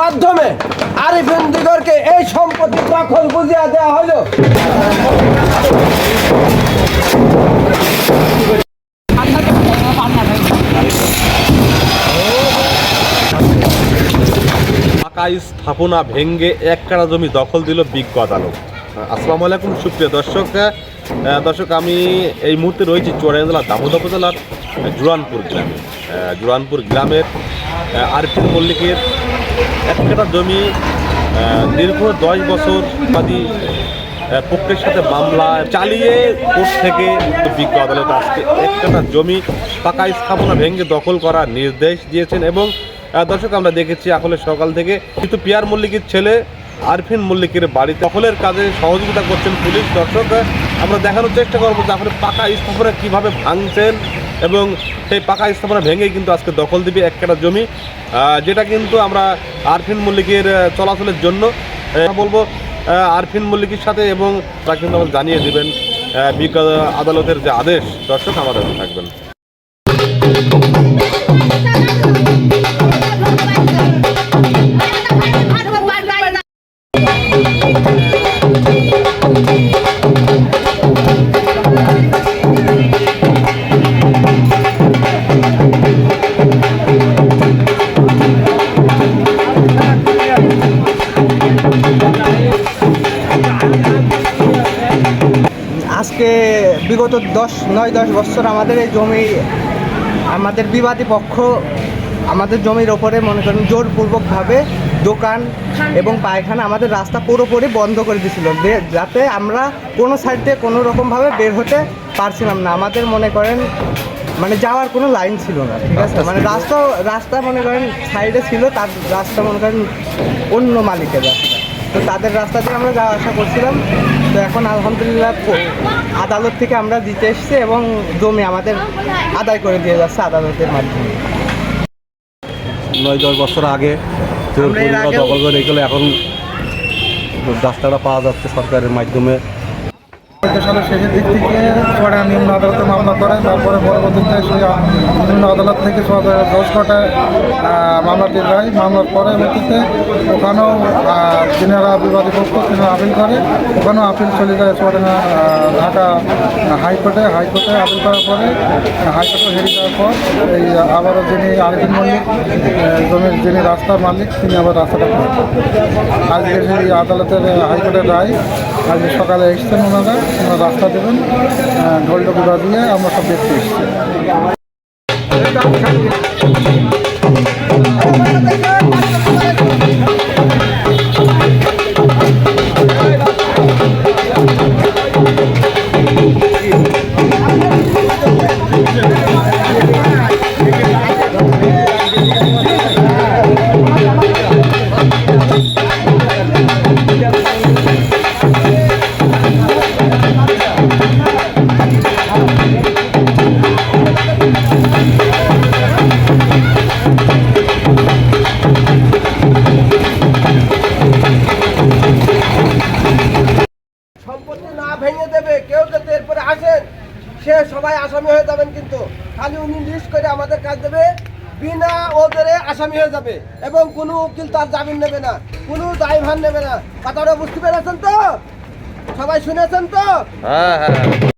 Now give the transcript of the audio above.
মাধ্যমে আরিফিন দিগরকে এই সম্পত্তি দখল বুঝিয়ে দেওয়া পাকা স্থাপনা ভেঙ্গে এক কাড়া জমি দখল দিল বিজ্ঞ আদালত। আসসালামু আলাইকুম, সুপ্রিয় দর্শক। দর্শক, আমি এই মুহূর্তে রয়েছি চুয়াডাঙ্গা জেলার দামোদর উপজেলার জুরানপুর গ্রামে। জুরানপুর গ্রামের আরফিন মল্লিকের এক কাঠা জমি দীর্ঘ দশ বছর বাদী পক্ষের সাথে মামলা চালিয়ে কোর্ট থেকে বিজ্ঞ আদালত আজকে এক কাঠা জমি পাকা স্থাপনা ভেঙে দখল করার নির্দেশ দিয়েছেন এবং দর্শক, আমরা দেখেছি আসলে সকাল থেকে কিন্তু পিয়ার মল্লিকের ছেলে আরফিন মল্লিকের বাড়ি দখলের কাজে সহযোগিতা করছেন পুলিশ দর্শক, আমরা দেখানোর চেষ্টা করব যে আসলে পাকা স্থাপনা কীভাবে ভাঙছেন এবং সেই পাকা স্থাপনা ভেঙেই কিন্তু আজকে দখল দিবে এক কাটা জমি। যেটা কিন্তু আমরা আরফিন মল্লিকের চলাচলের জন্য বলব আরফিন মল্লিকের সাথে এবং তা কিন্তু জানিয়ে দেবেন বিজ্ঞ আদালতের যে আদেশ। দর্শক, আমাদের থাকবেন। বিগত দশ নয় দশ বছর আমাদের এই জমি আমাদের বিবাদী পক্ষ আমাদের জমির ওপরে মনে করেন জোরপূর্বকভাবে দোকান এবং পায়খানা আমাদের রাস্তা পুরোপুরি বন্ধ করে দিয়েছিল যাতে আমরা কোনো সাইড দিয়ে কোনো রকমভাবে বের হতে পারছিলাম না। আমাদের মনে করেন মানে যাওয়ার কোনো লাইন ছিল না ঠিক আছে? মানে রাস্তা রাস্তা মনে করেন সাইডে ছিল তার রাস্তা মনে করেন অন্য মালিকের রাস্তা। তো তাদের রাস্তা দিয়ে আমরা যাওয়া আসা করছিলাম। তো এখন আলহামদুলিল্লাহ আদালত থেকে আমরা দিতে এসছি এবং জমি আমাদের আদায় করে দিয়ে যাচ্ছে আদালতের মাধ্যমে। নয় দশ বছর আগে দখল করে এগুলো এখন রাস্তাটা পাওয়া যাচ্ছে সরকারের মাধ্যমে। সালের শেষের দিক থেকে ছড়া নিম্ন আদালতে মামলা করে তারপরে পরবর্তীতে সেই নিম্ন আদালত থেকে দশ কটায় মামলাটি হয় মামলার পরবর্তীতে ওখানেও যিনারা বিবাদী পক্ষ, তিনারা আপিল করে, ওখানেও আপিল চলে যায় চুয়াডাঙ্গা ঢাকা হাইকোর্টে হাইকোর্টে আপিল করার পরে, হাইকোর্টে হেরি করার পর এই আবারও যিনি আরেকজন মল্লিক জমির যিনি রাস্তার মালিক, তিনি আবার রাস্তাটা আজকে সেই আদালতের হাইকোর্টের রায়, আজকে সকালে এসছেন ওনারা। ওনারা রাস্তা দেবেন ঢোলটুকু দিয়ে আমরা সব দেখতে এসেছি। সম্পত্তি সে সবাই আসামি হয়ে যাবেন কিন্তু। খালি উনি লিস্ট করে আমাদের কাজ দেবে, বিনা ওজরে আসামি হয়ে যাবে এবং কোনো উকিল তার জামিন নেবে না, কোনো দায়ভার নেবে না। কথাটা বুঝতে পেরেছেন তো? সবাই শুনেছেন তো? হ্যাঁ হ্যাঁ।